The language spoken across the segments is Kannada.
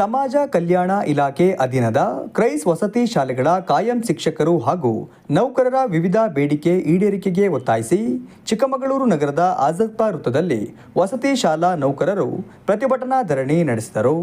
ಸಮಾಜ ಕಲ್ಯಾಣ ಇಲಾಖೆ ಅಧೀನದ ಕ್ರೈಸ್ ವಸತಿ ಶಾಲೆಗಳ ಕಾಯಂ ಶಿಕ್ಷಕರು ಹಾಗೂ ನೌಕರರ ವಿವಿಧ ಬೇಡಿಕೆ ಈಡೇರಿಕೆಗೆ ಒತ್ತಾಯಿಸಿ ಚಿಕ್ಕಮಗಳೂರು ನಗರದ ಆಜಾದ್ಪಾ ವೃತ್ತದಲ್ಲಿ ವಸತಿ ಶಾಲಾ ನೌಕರರು ಪ್ರತಿಭಟನಾ ಧರಣಿ ನಡೆಸಿದರು.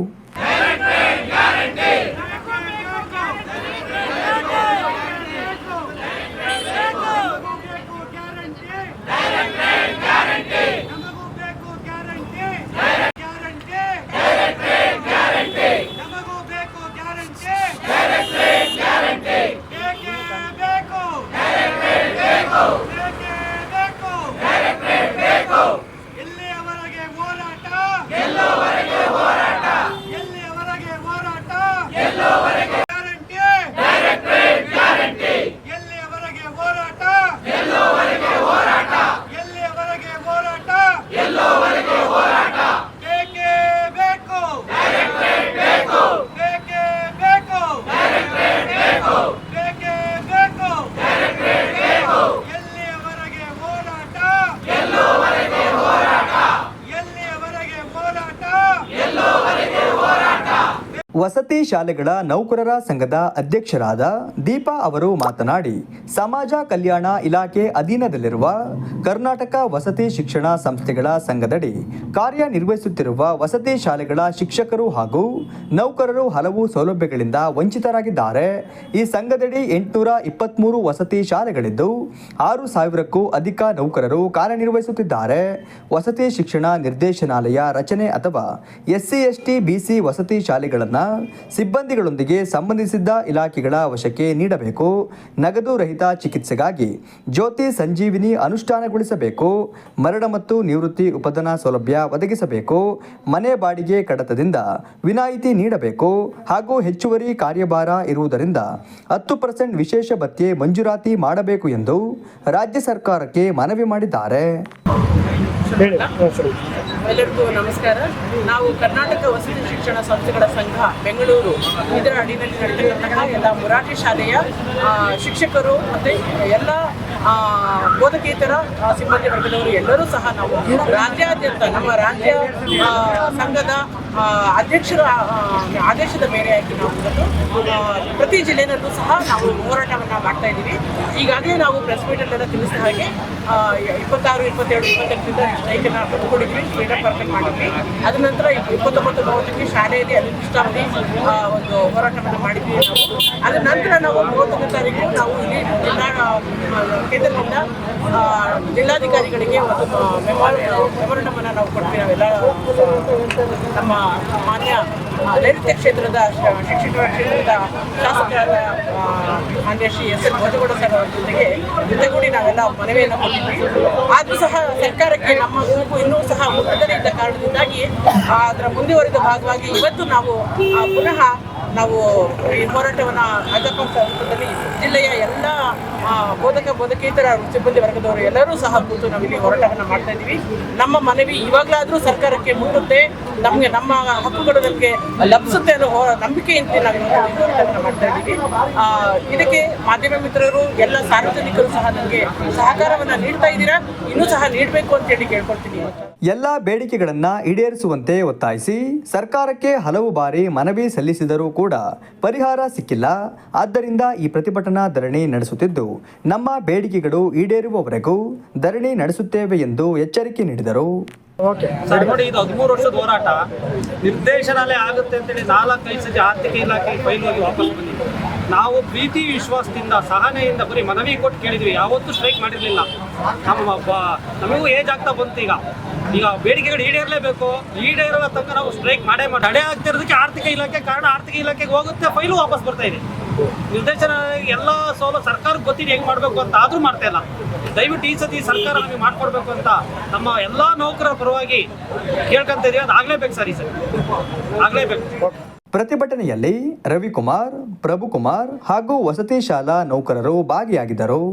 ವಸತಿ ಶಾಲೆಗಳ ನೌಕರರ ಸಂಘದ ಅಧ್ಯಕ್ಷರಾದ ದೀಪಾ ಅವರು ಮಾತನಾಡಿ, ಸಮಾಜ ಕಲ್ಯಾಣ ಇಲಾಖೆ ಅಧೀನದಲ್ಲಿರುವ ಕರ್ನಾಟಕ ವಸತಿ ಶಿಕ್ಷಣ ಸಂಸ್ಥೆಗಳ ಸಂಘದಡಿ ಕಾರ್ಯನಿರ್ವಹಿಸುತ್ತಿರುವ ವಸತಿ ಶಾಲೆಗಳ ಶಿಕ್ಷಕರು ಹಾಗೂ ನೌಕರರು ಹಲವು ಸೌಲಭ್ಯಗಳಿಂದ ವಂಚಿತರಾಗಿದ್ದಾರೆ. ಈ ಸಂಘದಡಿ ಎಂಟುನೂರ ಇಪ್ಪತ್ತ್ಮೂರು ವಸತಿ ಶಾಲೆಗಳಿದ್ದು, ಆರು ಸಾವಿರಕ್ಕೂ ಅಧಿಕ ನೌಕರರು ಕಾರ್ಯನಿರ್ವಹಿಸುತ್ತಿದ್ದಾರೆ. ವಸತಿ ಶಿಕ್ಷಣ ನಿರ್ದೇಶನಾಲಯ ರಚನೆ ಅಥವಾ ಎಸ್ಸಿ, ಎಸ್ಟಿ, ಬಿಸಿ ವಸತಿ ಶಾಲೆಗಳನ್ನು ಸಿಬ್ಬಂದಿಗಳೊಂದಿಗೆ ಸಂಬಂಧಿಸಿದ್ದ ಇಲಾಖೆಗಳ ವಶಕ್ಕೆ ನೀಡಬೇಕು. ನಗದು ರಹಿತ ಚಿಕಿತ್ಸೆಗಾಗಿ ಜ್ಯೋತಿ ಸಂಜೀವಿನಿ ಅನುಷ್ಠಾನಗೊಳಿಸಬೇಕು. ಮರಣ ಮತ್ತು ನಿವೃತ್ತಿ ಉಪಧನ ಸೌಲಭ್ಯ ಒದಗಿಸಬೇಕು. ಮನೆ ಬಾಡಿಗೆ ಕಡತದಿಂದ ವಿನಾಯಿತಿ ನೀಡಬೇಕು. ಹಾಗೂ ಹೆಚ್ಚುವರಿ ಕಾರ್ಯಭಾರ ಇರುವುದರಿಂದ ಹತ್ತು ಪರ್ಸೆಂಟ್ ವಿಶೇಷ ಭತ್ಯೆ ಮಂಜೂರಾತಿ ಮಾಡಬೇಕು ಎಂದು ರಾಜ್ಯ ಸರ್ಕಾರಕ್ಕೆ ಮನವಿ ಮಾಡಿದ್ದಾರೆ. ಎಲ್ಲರಿಗೂ ನಮಸ್ಕಾರ. ನಾವು ಕರ್ನಾಟಕ ವಸತಿ ಶಿಕ್ಷಣ ಸಂಸ್ಥೆಗಳ ಸಂಘ ಬೆಂಗಳೂರು. ಇದರ ಅಡಿನಲ್ಲಿ ನಡೆದಿರತಕ್ಕಂತಹ ಎಲ್ಲ ಮರಾಠಿ ಶಾಲೆಯ ಶಿಕ್ಷಕರು ಮತ್ತು ಎಲ್ಲ ಬೋಧಕೇತರ ಸಿಬ್ಬಂದಿ ವರ್ಗದವರು ಎಲ್ಲರೂ ಸಹ ನಾವು ರಾಜ್ಯಾದ್ಯಂತ, ನಮ್ಮ ರಾಜ್ಯ ಸಂಘದ ಅಧ್ಯಕ್ಷರ ಆದೇಶದ ಮೇರೆಯಾಗಿ ನಾವು ಪ್ರತಿ ಜಿಲ್ಲೆಯಲ್ಲೂ ಸಹ ನಾವು ಹೋರಾಟವನ್ನು ಮಾಡ್ತಾ ಇದ್ದೀವಿ. ಈಗಾಗಲೇ ನಾವು ಪ್ರೆಸ್ ಮೀಟಲ್ಲೆಲ್ಲ ತಿಳಿಸಿದ ಹಾಗೆ ಇಪ್ಪತ್ತಾರು ಇಪ್ಪತ್ತೆರಡು ಇಪ್ಪತ್ತೆಂಟರಿಂದ ಸ್ಟ್ರೈಕನ್ನು ಹಮ್ಮಿಕೊಂಡಿದ್ವಿ ಫ್ರೀಡಮ್ ಪರ್ಫೆಕ್ಟ್ ಮಾಡಿದ್ವಿ. ಅದ ನಂತರ ಇಪ್ಪತ್ತೊಂಬತ್ತು ಮೂವತ್ತಕ್ಕೆ ಶಾಲೆಯಲ್ಲಿ ಅನಿರ್ದಿಷ್ಟಾವಧಿ ಒಂದು ಹೋರಾಟವನ್ನು ಮಾಡಿದ್ವಿ. ನಾವು ಅದ ನಂತರ ನಾವು ಮೂವತ್ತೊಂದು ತಾರೀಕು ನಾವು ಇಲ್ಲಿ ಜಿಲ್ಲಾ ಆ, ಜಿಲ್ಲಾಧಿಕಾರಿಗಳಿಗೆ ಒಂದು ಮೆಮೊರಂಡಮನ್ನು ನಾವು ಕೊಡ್ತೀವಿ. ನಾವೆಲ್ಲ ನಮ್ಮ ಮಾನ್ಯ ನೈಋತ್ಯ ಕ್ಷೇತ್ರದ ಶಿಕ್ಷಣ ಕ್ಷೇತ್ರದ ಶಾಸಕರಾದ ಮಾನ್ಯ ಶ್ರೀ ಎಸ್ ಭೋಜಗೌಡ ಸರ್ ಅವರ ಜೊತೆಗೆ ಜೊತೆಗೂಡಿ ನಾವೆಲ್ಲ ಮನವಿಯನ್ನು ಕೊಟ್ಟಿದ್ವಿ ಆದರೂ ಸಹ ಸರ್ಕಾರಕ್ಕೆ ನಮ್ಮ ಗುಂಪು ಇನ್ನೂ ಸಹ ಮುಟ್ಟದೇ ಇದ್ದ ಕಾರಣದಿಂದಾಗಿ ಅದರ ಮುಂದುವರಿದ ಭಾಗವಾಗಿ ಇವತ್ತು ನಾವು ಪುನಃ ನಾವು ಈ ಹೋರಾಟವನ್ನು ಅಜಪ್ಪ ವೃತ್ತದಲ್ಲಿ ಜಿಲ್ಲೆಯ ಎಲ್ಲ ಬೋಧಕ ಬೋಧಕೇತರ ಸಿಬ್ಬಂದಿ ವರ್ಗದವರು ಎಲ್ಲರೂ ಸಹ ಕೂತು ನಾವಿಲ್ಲಿ ಹೋರಾಟವನ್ನು ಮಾಡ್ತಾ ಇದ್ದೀವಿ. ನಮ್ಮ ಮನವಿ ಇವಾಗಲಾದರೂ ಸರ್ಕಾರಕ್ಕೆ ಮುಟ್ಟುತ್ತೆ. ನಮಗೆ ನಮ್ಮ ಹಕ್ಕುಗಳು ಲಭಿಸುತ್ತೆ ಅನ್ನೋ ನಂಬಿಕೆಯಿಂದ ನಾವು ಹೋರಾಟವನ್ನು ಮಾಡ್ತಾ ಇದ್ದೀವಿ. ಇದಕ್ಕೆ ಮಾಧ್ಯಮ ಮಿತ್ರರು ಎಲ್ಲ ಸಾರ್ವಜನಿಕರು ಸಹ ನನಗೆ ಸಹಕಾರವನ್ನ ನೀಡ್ತಾ ಇದ್ದೀರಾ? ಇನ್ನೂ ಸಹ ನೀಡಬೇಕು ಅಂತ ಹೇಳಿ ಕೇಳ್ಕೊಳ್ತೀನಿ. ಎಲ್ಲ ಬೇಡಿಕೆಗಳನ್ನು ಈಡೇರಿಸುವಂತೆ ಒತ್ತಾಯಿಸಿ ಸರ್ಕಾರಕ್ಕೆ ಹಲವು ಬಾರಿ ಮನವಿ ಸಲ್ಲಿಸಿದರೂ ಕೂಡ ಪರಿಹಾರ ಸಿಕ್ಕಿಲ್ಲ. ಆದ್ದರಿಂದ ಈ ಪ್ರತಿಭಟನಾ ಧರಣಿ ನಡೆಸುತ್ತಿದ್ದು ನಮ್ಮ ಬೇಡಿಕೆಗಳು ಈಡೇರುವವರೆಗೂ ಧರಣಿ ನಡೆಸುತ್ತೇವೆ ಎಂದು ಎಚ್ಚರಿಕೆ ನೀಡಿದರು. ಸರ್ ನೋಡಿ ಇದು ಹದಿಮೂರು ವರ್ಷದ ಹೋರಾಟ. ನಿರ್ದೇಶನಾಲಯ ಆಗುತ್ತೆ ಅಂತೇಳಿ ನಾಲ್ಕೈದು ಸತಿ ಆರ್ಥಿಕ ಇಲಾಖೆ ಫೈಲ್ ಹೋಗಿ ವಾಪಸ್ ಬಂದಿದ್ವಿ ನಾವು ಪ್ರೀತಿ ವಿಶ್ವಾಸದಿಂದ ಸಹನೆಯಿಂದ ಬರೀ ಮನವಿ ಕೊಟ್ಟು ಕೇಳಿದ್ವಿ. ಯಾವತ್ತೂ ಸ್ಟ್ರೈಕ್ ಮಾಡಿರಲಿಲ್ಲ. ನಮ್ಮ ನಮಗೂ ಏಜ್ ಆಗ್ತಾ ಬಂತು ಈಗ. ಈಗ ಬೇಡಿಕೆಗಳು ಈಡೇರಲೇಬೇಕು. ಈಡೇರಲ್ಲ ತನಕ ನಾವು ಸ್ಟ್ರೈಕ್ ಮಾಡೇ ಮಾಡಿ ತಡೆ ಆಗ್ತಿರೋದಕ್ಕೆ ಆರ್ಥಿಕ ಇಲಾಖೆ ಕಾರಣ ಆರ್ಥಿಕ ಇಲಾಖೆಗೆ ಹೋಗುತ್ತೆ ಫೈಲು ವಾಪಸ್ ಬರ್ತಾ ಇದೆ. ನಿರ್ದೇಶನ ಎಲ್ಲ ಸೋಲು ಸರ್ಕಾರಕ್ಕೆ ಗೊತ್ತಿದೆ ಹೆಂಗೆ ಮಾಡಬೇಕು ಅಂತ, ಆದರೂ ಮಾಡ್ತಾ ಇಲ್ಲ. ದಯವಿಟ್ಟು ಈ ಸತಿ ಸರ್ಕಾರ ನಮಗೆ ಮಾಡ್ಕೊಡ್ಬೇಕು ಅಂತ ನಮ್ಮ ಎಲ್ಲ ನೌಕರರ ಪರವಾಗಿ ಕೇಳ್ಕೊಂತ ಇದೀವಿ. ಅದು ಆಗ್ಲೇಬೇಕು ಸರ್ ಸರಿ ಆಗ್ಲೇಬೇಕು. ಪ್ರತಿಭಟನೆಯಲ್ಲಿ ರವಿಕುಮಾರ್ ಪ್ರಭುಕುಮಾರ್ ಹಾಗೂ ವಸತಿ ಶಾಲಾ ನೌಕರರು ಭಾಗಿಯಾಗಿದ್ದರು.